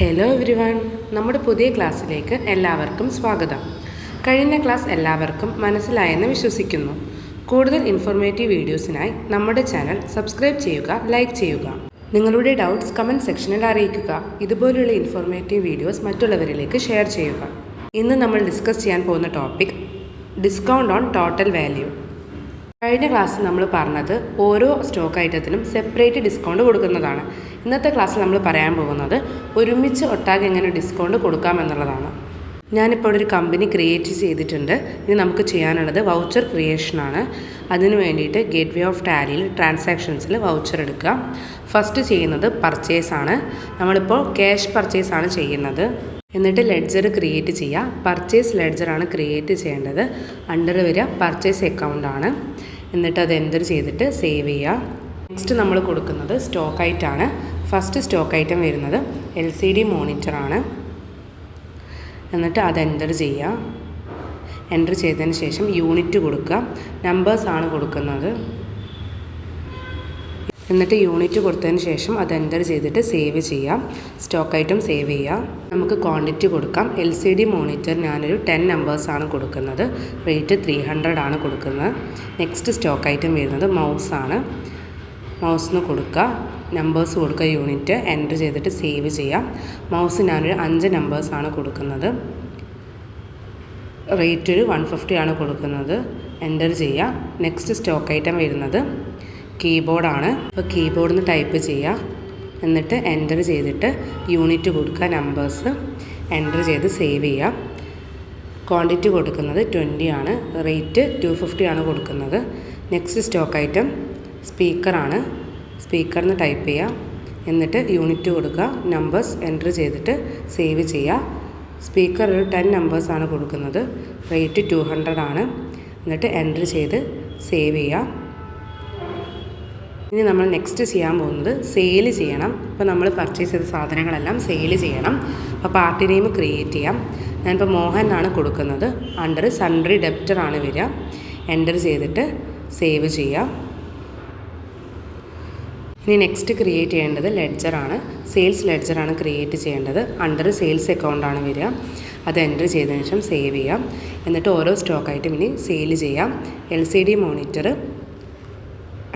Hello everyone നമ്മുടെ പുതിയ ക്ലാസ്സിലേക്ക് എല്ലാവർക്കും സ്വാഗതം. കഴിഞ്ഞ ക്ലാസ് എല്ലാവർക്കും മനസ്സിലായെന്ന് വിശ്വസിക്കുന്നു. കൂടുതൽ ഇൻഫോർമേറ്റീവ് വീഡിയോസിനായി നമ്മുടെ ചാനൽ സബ്സ്ക്രൈബ് ചെയ്യുക ലൈക്ക് ചെയ്യുക. നിങ്ങളുടെ ഡൗട്ട്സ് കമന്റ് സെക്ഷനിൽ അറിയിക്കുക. ഇതുപോലുള്ള ഇൻഫോർമേറ്റീവ് വീഡിയോസ് മറ്റുള്ളവരിലേക്ക് ഷെയർ ചെയ്യുക. ഇന്ന് നമ്മൾ ഡിസ്കസ് ചെയ്യാൻ പോകുന്ന topic discount on total value കഴിഞ്ഞ ക്ലാസ്സിൽ നമ്മൾ പറഞ്ഞത് ഓരോ സ്റ്റോക്ക് ഐറ്റത്തിനും സെപ്പറേറ്റ് ഡിസ്കൗണ്ട് കൊടുക്കുന്നതാണ്. ഇന്നത്തെ ക്ലാസ്സിൽ നമ്മൾ പറയാൻ പോകുന്നത് ഒരുമിച്ച് ഒട്ടാകെ എങ്ങനെ ഡിസ്കൗണ്ട് കൊടുക്കാം എന്നുള്ളതാണ്. ഞാനിപ്പോൾ ഒരു കമ്പനി ക്രിയേറ്റ് ചെയ്തിട്ടുണ്ട്. ഇനി നമുക്ക് ചെയ്യാനുള്ളത് വൗച്ചർ ക്രിയേഷനാണ് അതിന് വേണ്ടിയിട്ട് ഗേറ്റ് വേ ഓഫ് ടാലിയിൽ ട്രാൻസാക്ഷൻസിൽ വൗച്ചർ എടുക്കുക ഫസ്റ്റ് ചെയ്യുന്നത് പർച്ചേസ് ആണ്. നമ്മളിപ്പോൾ ക്യാഷ് പർച്ചേസ് ആണ് ചെയ്യുന്നത്. എന്നിട്ട് ലെഡ്ജർ ക്രിയേറ്റ് ചെയ്യുക പർച്ചേസ് ലെഡ്ജറാണ് ക്രിയേറ്റ് ചെയ്യേണ്ടത്. അണ്ടർ വരിക പർച്ചേസ് അക്കൗണ്ട് ആണ്. എന്നിട്ട് അത് എന്റർ ചെയ്തിട്ട് സേവ് ചെയ്യുക നെക്സ്റ്റ് നമ്മൾ കൊടുക്കുന്നത് സ്റ്റോക്ക് ഐറ്റാണ് ഫസ്റ്റ് സ്റ്റോക്ക് ഐറ്റം വരുന്നത് എൽ സി ഡി മോണിറ്ററാണ് എന്നിട്ട് അത് എന്റർ ചെയ്യുക. എന്റർ ചെയ്തതിന് ശേഷം യൂണിറ്റ് കൊടുക്കുക. നമ്പേഴ്സാണ് കൊടുക്കുന്നത്. എന്നിട്ട് യൂണിറ്റ് കൊടുത്തതിന് ശേഷം അത് എന്റർ ചെയ്തിട്ട് സേവ് ചെയ്യാം സ്റ്റോക്ക് ഐറ്റം സേവ് ചെയ്യാം നമുക്ക് ക്വാണ്ടിറ്റി കൊടുക്കാം. എൽ സി ഡി മോണിറ്റർ ഞാനൊരു ടെൻ നമ്പേഴ്സാണ് കൊടുക്കുന്നത്. റേറ്റ് ത്രീ ഹൺഡ്രഡ് ആണ് കൊടുക്കുന്നത്. നെക്സ്റ്റ് സ്റ്റോക്ക് ഐറ്റം വരുന്നത് മൗസാണ് മൗസിന് കൊടുക്കുക നമ്പേഴ്സ് കൊടുക്കുക യൂണിറ്റ് എന്റർ ചെയ്തിട്ട് സേവ് ചെയ്യാം. മൗസ് ഞാനൊരു അഞ്ച് നമ്പേഴ്സാണ് കൊടുക്കുന്നത്. റേറ്റ് ഒരു വൺ ഫിഫ്റ്റി ആണ് കൊടുക്കുന്നത്. എന്റർ ചെയ്യുക നെക്സ്റ്റ് സ്റ്റോക്ക് ഐറ്റം വരുന്നത് കീബോർഡാണ് അപ്പോൾ കീബോർഡിൽ നിന്ന് ടൈപ്പ് ചെയ്യുക എന്നിട്ട് എന്റർ ചെയ്തിട്ട് യൂണിറ്റ് കൊടുക്കുക നമ്പേഴ്സ് എന്റർ ചെയ്ത് സേവ് ചെയ്യാം. ക്വാണ്ടിറ്റി കൊടുക്കുന്നത് ട്വന്റി ആണ്. റേറ്റ് ടു ഫിഫ്റ്റി ആണ് കൊടുക്കുന്നത്. നെക്സ്റ്റ് സ്റ്റോക്ക് ഐറ്റം സ്പീക്കറാണ്. സ്പീക്കറിന് ടൈപ്പ് ചെയ്യുക എന്നിട്ട് യൂണിറ്റ് കൊടുക്കുക. നമ്പേഴ്സ് എന്റർ ചെയ്തിട്ട് സേവ് ചെയ്യുക സ്പീക്കർ ഒരു ടെൻ നമ്പേഴ്സാണ് കൊടുക്കുന്നത്. റേറ്റ് ടു ഹൺഡ്രഡ് ആണ്. എന്നിട്ട് എന്റർ ചെയ്ത് സേവ് ചെയ്യുക ഇനി നമ്മൾ നെക്സ്റ്റ് ചെയ്യാൻ പോകുന്നത് സെയിൽ ചെയ്യണം. ഇപ്പോൾ നമ്മൾ പർച്ചേസ് ചെയ്ത സാധനങ്ങളെല്ലാം സെയിൽ ചെയ്യണം. അപ്പോൾ പാർട്ടി നെയിം ക്രിയേറ്റ് ചെയ്യാം. ഞാനിപ്പോൾ മോഹൻ ആണ് കൊടുക്കുന്നത്. അണ്ടർ സൺഡ്രി ഡെപ്റ്റർ ആണ് വരിക. എന്റർ ചെയ്തിട്ട് സേവ് ചെയ്യാം. ഇനി നെക്സ്റ്റ് ക്രിയേറ്റ് ചെയ്യേണ്ടത് ലെഡ്ജറാണ് സെയിൽസ് ലെഡ്ജറാണ് ക്രിയേറ്റ് ചെയ്യേണ്ടത്. അണ്ടർ സെയിൽസ് അക്കൗണ്ടാണ് വരിക. അത് എന്റർ ചെയ്തതിന് ശേഷം സേവ് ചെയ്യാം. എന്നിട്ട് ഓരോ സ്റ്റോക്കായിട്ടും ഇനി സെയിൽ ചെയ്യാം. എൽ സി ഡി മോണിറ്റർ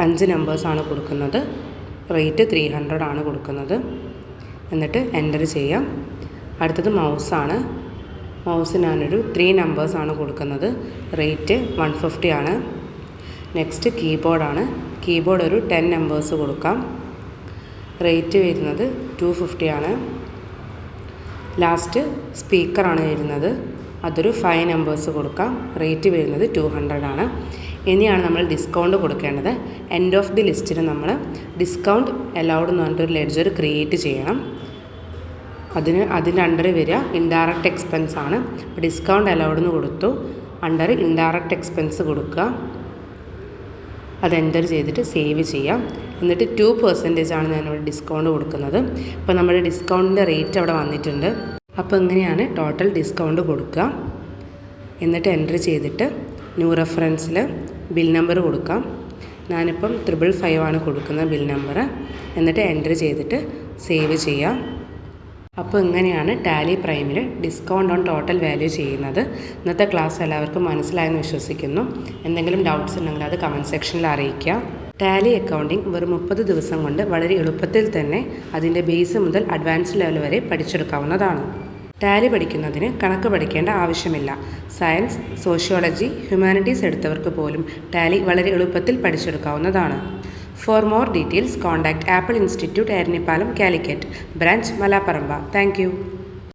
അഞ്ച് നമ്പേഴ്സാണ് കൊടുക്കുന്നത്. റേറ്റ് ത്രീ ഹൺഡ്രഡ് ആണ് കൊടുക്കുന്നത്. എന്നിട്ട് എന്റർ ചെയ്യാം. അടുത്തത് മൗസാണ് മൗസ് ഞാനൊരു ത്രീ നമ്പേഴ്സാണ് കൊടുക്കുന്നത്. റേറ്റ് വൺ ഫിഫ്റ്റി ആണ്. നെക്സ്റ്റ് കീബോർഡാണ് കീബോർഡ് ഒരു ടെൻ നമ്പേഴ്സ് കൊടുക്കാം. റേറ്റ് വരുന്നത് ടു ഫിഫ്റ്റി ആണ്. ലാസ്റ്റ് സ്പീക്കറാണ് വരുന്നത്. അതൊരു ഫൈവ് നമ്പേഴ്സ് കൊടുക്കാം. റേറ്റ് വരുന്നത് ടു ഹൺഡ്രഡ് ആണ്. ഇനിയാണ് നമ്മൾ ഡിസ്കൗണ്ട് കൊടുക്കേണ്ടത്. എൻഡ് ഓഫ് ദി ലിസ്റ്റിന് നമ്മൾ ഡിസ്കൗണ്ട് അലൗഡ് എന്ന് പറഞ്ഞിട്ടൊരു ലെഡ്ജർ ക്രിയേറ്റ് ചെയ്യണം. അതിന് അതിന്റെ അണ്ടർ വരിക ഇൻഡയറക്റ്റ് എക്സ്പെൻസ് ആണ്. ഡിസ്കൗണ്ട് അലൗഡ് എന്ന് കൊടുത്തു. അണ്ടർ ഇൻഡയറക്റ്റ് എക്സ്പെൻസ് കൊടുക്കുക. അത് എന്റർ ചെയ്തിട്ട് സേവ് ചെയ്യാം. എന്നിട്ട് ടു പെർസെന്റേജ് ആണ് ഞാനിവിടെ ഡിസ്കൗണ്ട് കൊടുക്കുന്നത്. അപ്പോൾ നമ്മുടെ ഡിസ്കൗണ്ടിന്റെ റേറ്റ് അവിടെ വന്നിട്ടുണ്ട്. അപ്പോൾ ഇങ്ങനെയാണ് ടോട്ടൽ ഡിസ്കൗണ്ട് കൊടുക്കുക. എന്നിട്ട് എന്റർ ചെയ്തിട്ട് ന്യൂ റെഫറൻസിൽ ബിൽ നമ്പർ കൊടുക്കാം. ഞാനിപ്പം ത്രിബിൾ ഫൈവ് ആണ് കൊടുക്കുന്ന ബിൽ നമ്പർ എന്നിട്ട് എന്റർ ചെയ്തിട്ട് സേവ് ചെയ്യാം. അപ്പോൾ ഇങ്ങനെയാണ് ടാലി പ്രൈമിൽ ഡിസ്കൗണ്ട് ഓൺ ടോട്ടൽ വാല്യൂ ചെയ്യുന്നത്. ഇന്നത്തെ ക്ലാസ് എല്ലാവർക്കും മനസ്സിലായെന്ന് വിശ്വസിക്കുന്നു. എന്തെങ്കിലും ഡൗട്ട്സ് ഉണ്ടെങ്കിൽ അത് കമന്റ് സെക്ഷനിൽ അറിയിക്കുക. ടാലി അക്കൗണ്ടിംഗ് വെറും മുപ്പത് ദിവസം കൊണ്ട് വളരെ എളുപ്പത്തിൽ തന്നെ അതിന്റെ ബേസ് മുതൽ അഡ്വാൻസ് ലെവൽ വരെ പഠിച്ചെടുക്കാവുന്നതാണ്. ടാലി പഠിക്കുന്നതിന് കണക്ക് പഠിക്കേണ്ട ആവശ്യമില്ല. സയൻസ് സോഷ്യോളജി ഹ്യൂമാനിറ്റീസ് എടുത്തവർക്ക് പോലും ടാലി വളരെ എളുപ്പത്തിൽ പഠിച്ചെടുക്കാവുന്നതാണ്. For more details contact Apple Institute Eranhipalam Calicut branch Malaparamba thank